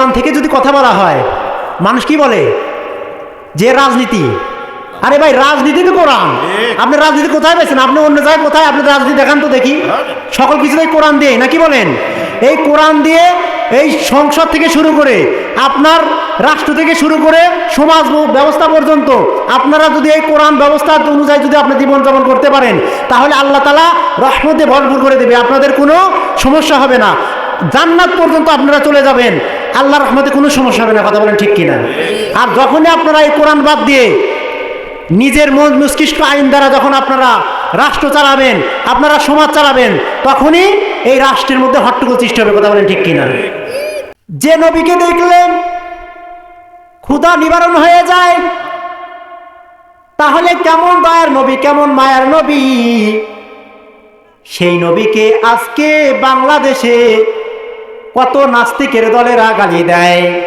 কোরআন থেকে যদি কথা বলা হয়, মানুষ কি বলে? যে রাজনীতি। আরে ভাই, রাজনীতি তো কোরআন। আপনি রাজনীতি কোথায় পেয়েছেন আপনি অন্য জায়গায় কোথায়? আপনি রাজনীতি দেখান তো দেখি। সকল কিছুতেই কোরআন দিয়ে, নাকি বলেন? এই কোরআন দিয়ে এই সংসদ থেকে শুরু করে, আপনার রাষ্ট্র থেকে শুরু করে সমাজ ব্যবস্থা পর্যন্ত, আপনারা যদি এই কোরআন ব্যবস্থা অনুযায়ী যদি আপনি জীবনযাপন করতে পারেন, তাহলে আল্লাহ তালা রহমতে ভরপুর করে দেবে। আপনাদের কোনো সমস্যা হবে না। জান্নাত পর্যন্ত আপনারা চলে যাবেন। আল্লাহ রহমতে কোনো সমস্যা হবে না, কথা বলেন ঠিক কিনা? আর যখনই আপনারা এই কোরআন বাদ দিয়ে নিজের মন মস্তিষ্ক আইন দ্বারা যখন আপনারা রাষ্ট্র চালাবেন, আপনারা সমাজ চালাবেন, তখনই এই রাষ্ট্রের মধ্যে হট্টগোল সৃষ্টি হবে, কথা বলেন ঠিক কিনা? যে নবীকে দেখলেন, ক্ষুধা নিবারণ হয়ে যায়, তাহলে কেমন দয়ার নবী, কেমন মায়ার নবী? সেই নবীকে আজকে বাংলাদেশে কত নাস্তিকের দলেরা গালি দেয়।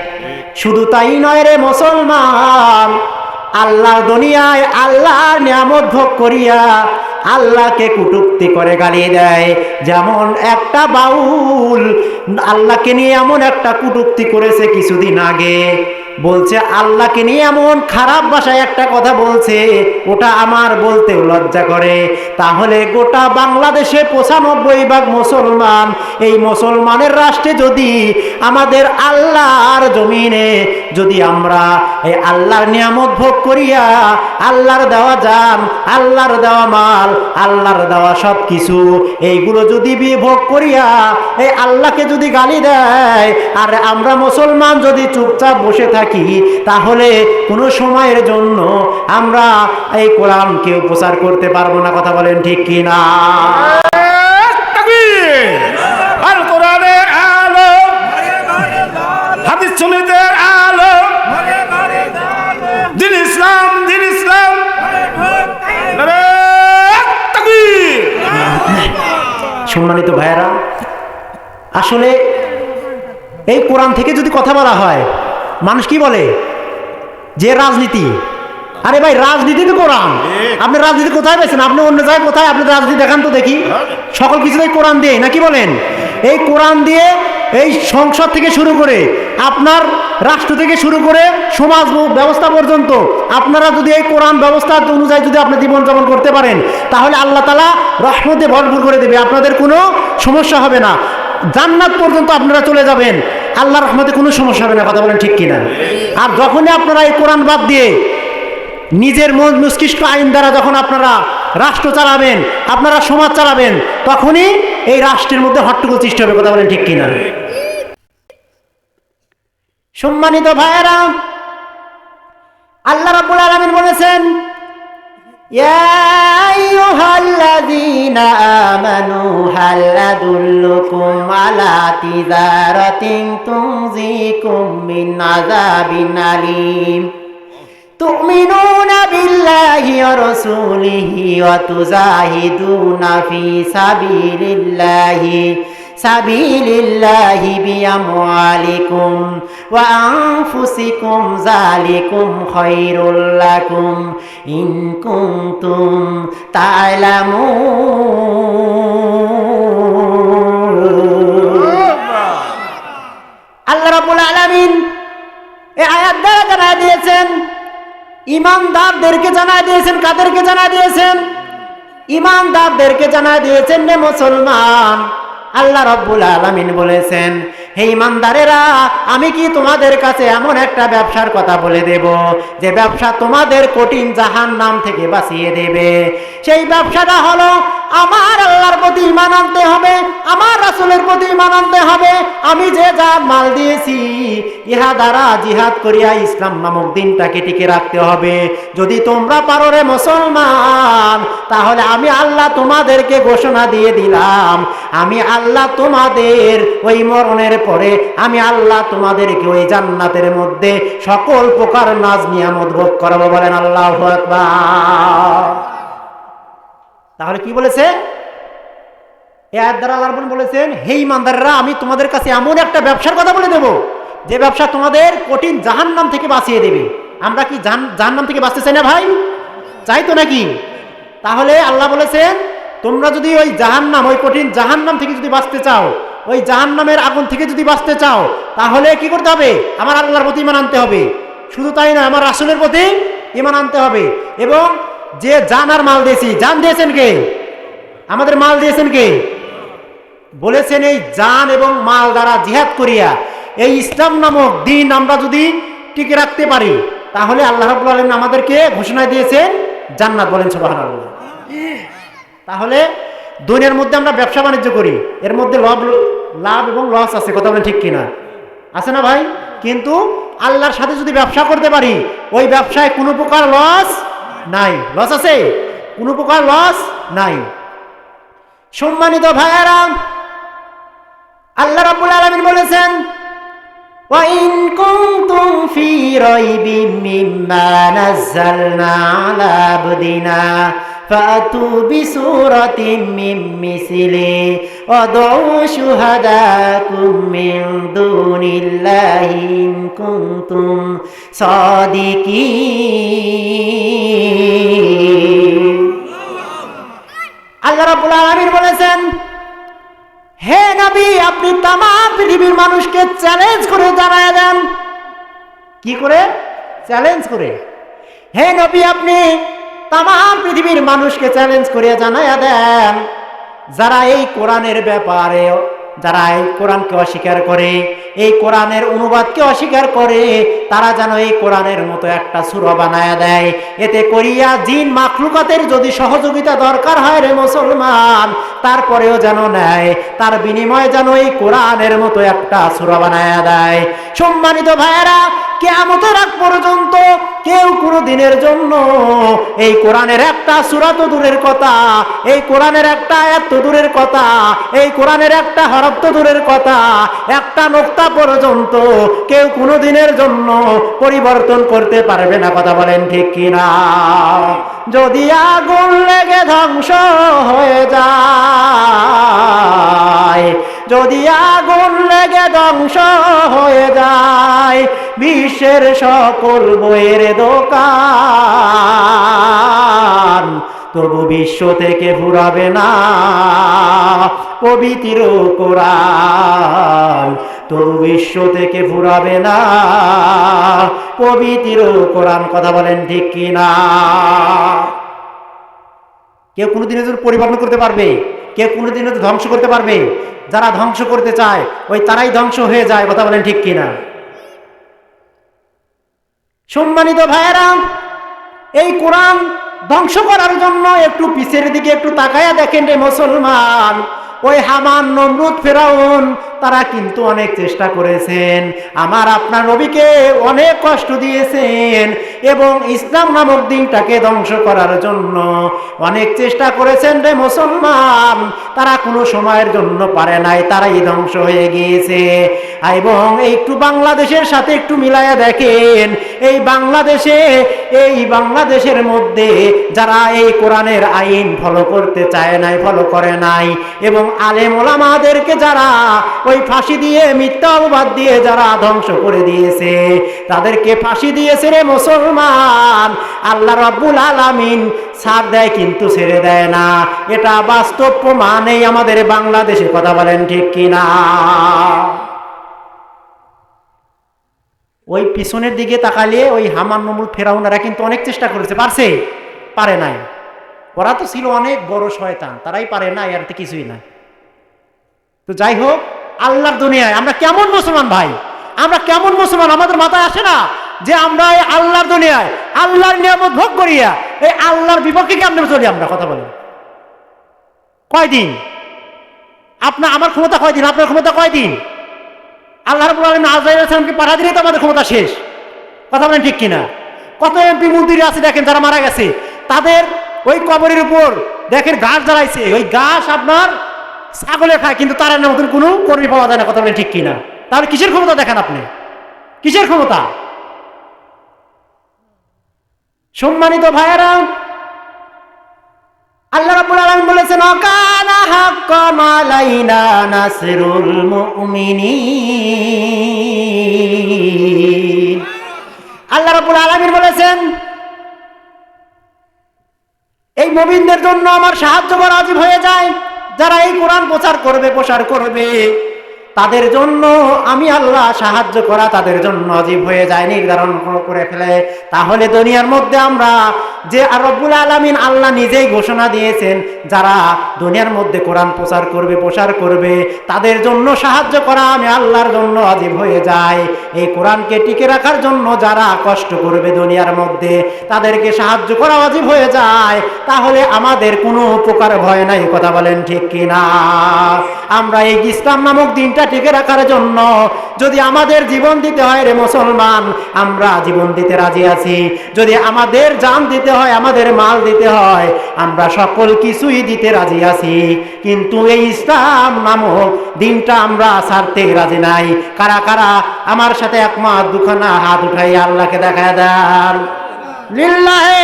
শুধু তাই নয় রে মুসলমান আল্লাহ দুনিয়ায় আল্লাহ নিয়ামত ভোগ করিয়া আল্লাহকে কুটুক্তি করে গালি দেয়। যেমন একটা বাউল, আল্লাহকে নিয়ে এমন একটা কুটুক্তি করেছে কিছুদিন আগে। বলছে, আল্লাহকে নিয়ে এমন খারাপ ভাষায় একটা কথা বলছে, ওটা আমার বলতে লজ্জা করে। তাহলে গোটা বাংলাদেশে পঁচানব্বই ভাগ মুসলমান, এই মুসলমানের রাষ্ট্রে যদি আমাদের আল্লাহর জমিনে যদি আমরা এই আল্লাহর নিয়ামত ভোগ করিয়া আল্লাহর দেওয়া যান আল্লাহর দেওয়া মাল, আল্লাহর দেওয়া সব কিছু এইগুলো যদি বিয়ে ভোগ করিয়া এই আল্লাহকে যদি গালি দেয়, আর আমরা মুসলমান যদি চুপচাপ বসে থাকি তাহলে কোনো সময়ের জন্য আমরা এই কোরআনকে প্রচার করতে পারব না কথা বলেন ঠিক কি না তাকবীর! আলো হাদিস সুন্নতের আলো দিন ইসলাম দিন ইসলাম সম্মানিত ভাইয়েরা আসলে এই কোরআন থেকে যদি কথা বলা হয় মানুষ কি বলে? যে রাজনীতি। আরে ভাই রাজনীতি তো কোরআন। আপনি রাজনীতি কোথায় পেয়েছেন? আপনি অন্য জায়গায় কোথায় আপনি রাজনীতি দেখান তো দেখি। সকল কিছুতেই কোরআন দিয়ে নাকি বলেন? এই কোরআন দিয়ে এই সংসদ থেকে শুরু করে আপনার রাষ্ট্র থেকে শুরু করে সমাজ ব্যবস্থা পর্যন্ত আপনারা যদি এই কোরআন ব্যবস্থা অনুযায়ী যদি আপনি জীবনযাপন করতে পারেন তাহলে আল্লাহ তালা রহমতে ভরপুর করে দেবে। আপনাদের কোনো সমস্যা হবে না। জান্নাত পর্যন্ত আপনারা চলে যাবেন। আল্লাহ রহমতে কোনো সমস্যা হবে না, কথা বলেন ঠিক কিনা? আর যখনই আপনারা এই কোরআন বাদ দিয়ে নিজের মন মস্তিষ্ক আইন দ্বারা যখন আপনারা রাষ্ট্র চালাবেন, আপনারা সমাজ চালাবেন, তখনই এই রাষ্ট্রের মধ্যে হট্টগোল সৃষ্টি হবে, কথা বলেন ঠিক কিনা? সম্মানিত ভাইয়েরা, আল্লাহ রাব্বুল আলামিন বলেছেন يا أيها الذين آمنوا هل أدلكم على تجارة تنجيكم من عذاب أليم؟ تؤمنون بالله ورسوله وتجاهدون في سبيل الله সাবিলিল্লাহি বিআমওয়ালিকুম ওয়া আনফুসিকুম যালিকুম খায়রুল লাকুম ইন কুনতুম তা'লামুন আল্লাহ রাব্বুল আলামিন এই আয়াত দ্বারা জানা দিয়েছেন, ইমানদারদেরকে জানা দিয়েছেন, কাদেরকে জানা দিয়েছেন? ইমানদারদেরকে জানা দিয়েছেন নে মুসলমান। আল্লাহ রব্বুল আলমিন বলেছেন, হে ইমানদারেরা আমি কি তোমাদের কাছে এমন একটা ব্যবসার কথা বলে দেব, যে ব্যবসা তোমাদের কঠিন জাহান নাম থেকে বাঁচিয়ে দেবে? সেই ব্যবসাটা হলো আমার আল্লাহর প্রতি ইমান আনতে হবে, আমার রাসূলের প্রতি ইমান আনতে হবে। আমি যে যা মাল দিয়েছি, ইহা দ্বারা জিহাদ করিয়া ইসলাম নামক দিনটাকে টিকে রাখতে হবে। যদি তোমরা পারো রে মুসলমান, তাহলে আমি আল্লাহ তোমাদেরকে ঘোষণা দিয়ে দিলাম। আমি আল্লাহ তোমাদের ওই মরণের পরে, আমি আল্লাহ তোমাদেরকে ওই জান্নাতের মধ্যে সকল প্রকার নাজ নিয়ামত ভোগ করাবো বলেন আল্লাহ তাহলে কি বলেছে? এ আয়াত দ্বারা বলেছেন, হে ইমানদাররা আমি তোমাদের কাছে এমন একটা ব্যবসার কথা বলে দেব, যে ব্যবসা তোমাদের কঠিন জাহান্নাম থেকে বাঁচিয়ে দেবে। আমরা কি জাহান জাহান্নাম থেকে বাঁচতে চাই না ভাই? চাই তো নাকি? তাহলে আল্লাহ বলেছেন, তোমরা যদি ওই জাহান্নাম, ওই কঠিন জাহান্নাম থেকে যদি বাঁচতে চাও, ওই জাহান্নামের আগুন থেকে যদি বাঁচতে চাও, তাহলে কি করতে হবে? আমার আল্লাহর প্রতি ইমান আনতে হবে। শুধু তাই না আমার রাসুলের প্রতি ইমান আনতে হবে এবং যে জান আর মাল দিয়েছি, জান দিয়েছেন কে? আমাদের মাল দিয়েছেন কে? বলেছেন এই জান এবং মাল দ্বারা জিহাদ করিয়া এই ইসলাম নামক দিন আমরা যদি টিকে রাখতে পারি, তাহলে আল্লাহ রাব্বুল আলামিন আমাদেরকে ঘোষণা দিয়েছেন জান্নাত বলেন সুবহানাল্লাহ। তাহলে দুনিয়ার মধ্যে আমরা ব্যবসা বাণিজ্য করি, এর মধ্যে লাভ লাভ এবং লস আছে, কথা বলেন ঠিক কিনা? আছে না ভাই? কিন্তু আল্লাহর সাথে যদি ব্যবসা করতে পারি, ওই ব্যবসায় কোনো প্রকার লস নাই লস আছে কোনো প্রকার লস নাই সম্মানিত ভাইয়েরা আল্লাহ রাব্বুল আলামিন বলেছেন وإن كنتم في ريب مما نزلنا على عبدنا ফাতু বিসুরাতিম মিম মিসলি ওয়াদউ শুহাদাকুম মিন দুনিল্লাহি ইন কুনতুম সাদিকিন। আল্লাহ রাব্বুল আলামিন বলেছেন, হে নবী, আপনি তামাম পৃথিবীর মানুষকে চ্যালেঞ্জ করে জানায় দেন। কি করে? চ্যালেঞ্জ করে। হে নবী, আপনি তাম পৃথিবীর মানুষকে চ্যালেঞ্জ করিয়া জানাইয়া দেন, যারা এই কোরআনের ব্যাপারে যারা এই কোরআনকে অস্বীকার করে এই কোরআনের অনুবাদকে অস্বীকার করে, তারা যেন এই কোরআনের মতো একটা সুর বানায় দেয়। এতে করিয়া জিন মাখলুকাতের যদি সহযোগিতা দরকার হয় রে মুসলমান, তারপরেও যেন নেয়, তার বিনিময়ে যেন এই কোরআনের মতো একটা সুর বানায় দেয়। সম্মানিত ভাইয়েরা, কেয়ামতের আগ পর্যন্ত কেউ কোনো দিনের জন্য এই কোরআনের একটা সুরা তো দূরের কথা, এই কোরআনের একটা আয়াত তো দূরের কথা, এই কোরআনের একটা হরফ তো দূরের কথা, একটা নোক্তা পর্যন্ত কেউ কোনো দিনের জন্য পরিবর্তন করতে পারবে না, কথা বলেন ঠিক কিনা? যদি আগুন লেগে ধ্বংস হয়ে যায়, যদি আগুন লেগে ধ্বংস হয়ে যায়, বিশ্বের সকল বইয়ের দোকান তবু বিশ্ব থেকে ফুরাবে না পবিত্র কোরআন। তবু বিশ্ব থেকে ফুরাবে না। পবিত্র কোরআন কথা বলেন ঠিক কিনা? কেউ কোনোদিনের জন্য পরিবর্তন করতে পারবে? কেউ কোনোদিনের ধ্বংস করতে পারবে? যারা ধ্বংস করতে চায়, ওই তারাই ধ্বংস হয়ে যায়, কথা বলেন ঠিক কিনা? সম্মানিত ভাইয়েরা, এই কোরআন ধ্বংস করার জন্য একটু পিছের দিকে একটু তাকায়া দেখেন রে মুসলমান। ওই হামান, নমরুদ, ফেরাউন, তারা কিন্তু অনেক চেষ্টা করেছেন। আমার আপনার নবীকে অনেক কষ্ট দিয়েছেন এবং ইসলাম নামক দিনটাকে ধ্বংস করার জন্য অনেক চেষ্টা করেছেন রে মুসলমান। তারা কোনো সময়ের জন্য পারে নাই, তারাই ধ্বংস হয়ে গিয়েছে। এবং একটু বাংলাদেশের সাথে একটু মিলায়া দেখেন, এই বাংলাদেশে, এই বাংলাদেশের মধ্যে যারা এই কোরআনের আইন ফলো করতে চায় নাই, ফলো করে নাই, এবং আলেম ওলামাদেরকে যারা ওই ফাঁসি দিয়ে, মিথ্যা অপবাদ দিয়ে যারা ধ্বংস করে দিয়েছে, তাদেরকে ফাঁসি দিয়েছে রে মুসলমান। আল্লাহ রাব্বুল আলামিন ছাড় দেয় কিন্তু ছেড়ে দেয় না। এটা বাস্তব প্রমাণ এই আমাদের বাংলাদেশে কথা বলেন ঠিক কিনা? ওই পিছনের দিকে তাকালে ওই হামান নমুল ফেরাউনারা কিন্তু অনেক চেষ্টা করেছে, পারছে? পারে নাই। ওরা তো ছিল অনেক বড় শয়তান, তারাই পারে না আর তো কিছুই না তো যাই হোক, আল্লাহর দুনিয়ায় আমরা কেমন মুসলমান ভাই? আমরা কেমন মুসলমান? আমাদের মাথায় আসে না যে আমরা এই আল্লাহর দুনিয়ায়, আল্লাহর নিয়ামত ভোগ করিয়া এই আল্লাহর বিপক্ষে কেমন চলি আমরা? কথা বলি কয়দিন? আপনার, আমার ক্ষমতা কয়দিন? আপনার ক্ষমতা কয়দিন? আল্লাহ আজরাইল পাঠা দিলে তো আমাদের ক্ষমতা শেষ। কথা বলেন ঠিক কিনা? কত এমপি মন্ত্রী আছে দেখেন, যারা মারা গেছে। তাদের ওই কবরের উপর দেখেন ঘাস জ্বালাইছে। ওই ঘাস আপনার ছাগলে খায়, কিন্তু তার মতন কোনো কর্মী পাওয়া যায় না। কথা বলেন ঠিক কিনা? তাহলে কিসের ক্ষমতা দেখেন আপনি? কিসের ক্ষমতা? সম্মানিত ভাইয়েরা, আল্লাহ রাব্বুল আলামিন বলেছেন অকানা হাক্কান আলাইনা নাসরুল মুমিনিন। আল্লাহ রাব্বুল আলামিন বলেছেন, এই নবীনদের জন্য আমার সাহায্য করা আজীব হয়ে যায়। যারা এই কোরআন প্রচার করবে, প্রসার করবে তাদের জন্য আমি আল্লাহ সাহায্য করা তাদের জন্য অজীব হয়ে যায় নির্ধারণ করে ফেলে। তাহলে দুনিয়ার মধ্যে আমরা যে রব্বুল আলমিন আল্লাহ নিজেই ঘোষণা দিয়েছেন, যারা দুনিয়ার মধ্যে কোরআন প্রচার করবে, প্রসার করবে, তাদের জন্য সাহায্য করা আমি আল্লাহর জন্য অজীব হয়ে যায়। এই কোরআনকে টিকে রাখার জন্য যারা কষ্ট করবে দুনিয়ার মধ্যে, তাদেরকে সাহায্য করা অজীব হয়ে যায়। তাহলে আমাদের কোনো উপকার ভয় নাই, কথা বলেন ঠিক কিনা? আমরা এই ইসলাম নামক দিনটা টিকে রাখার জন্য যদি আমাদের জীবন দিতে হয় রে মুসলমান, আমরা জীবন দিতে রাজি আছি। যদি আমাদের জান দিতে হয়, আমাদের মাল দিতে হয়, আমরা সকল কিছুই দিতে রাজি আছি। কিন্তু এই ইসলাম নামক দিনটা আমরা ছাড়তে রাজি নাই। কারা কারা? আমার সাথে একমাত, দুখানা হাত উঠাই আল্লাহকে দেখা দেন। লিল্লাহে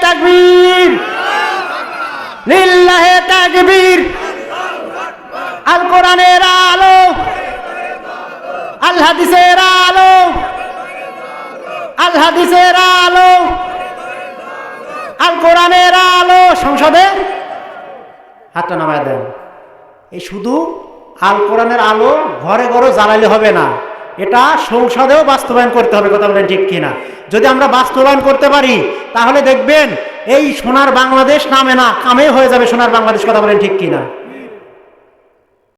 তাকবীর। লিল্লাহে তাকবীর। আল কোরআনের আলো, আল হাদিসের আলো, আল হাদিসের আলো, আল কোরআনের আলো। সংসদে হাতটা নামায় দেন। এই শুধু আল কোরআনের আলো ঘরে ঘরে জ্বালাইলে হবে না, এটা সংসদেও বাস্তবায়ন করতে হবে, কথা বলেন ঠিক কিনা। যদি আমরা বাস্তবায়ন করতে পারি, তাহলে দেখবেন এই সোনার বাংলাদেশ নামে না, কামে হয়ে যাবে সোনার বাংলাদেশ, কথা বলেন ঠিক কিনা।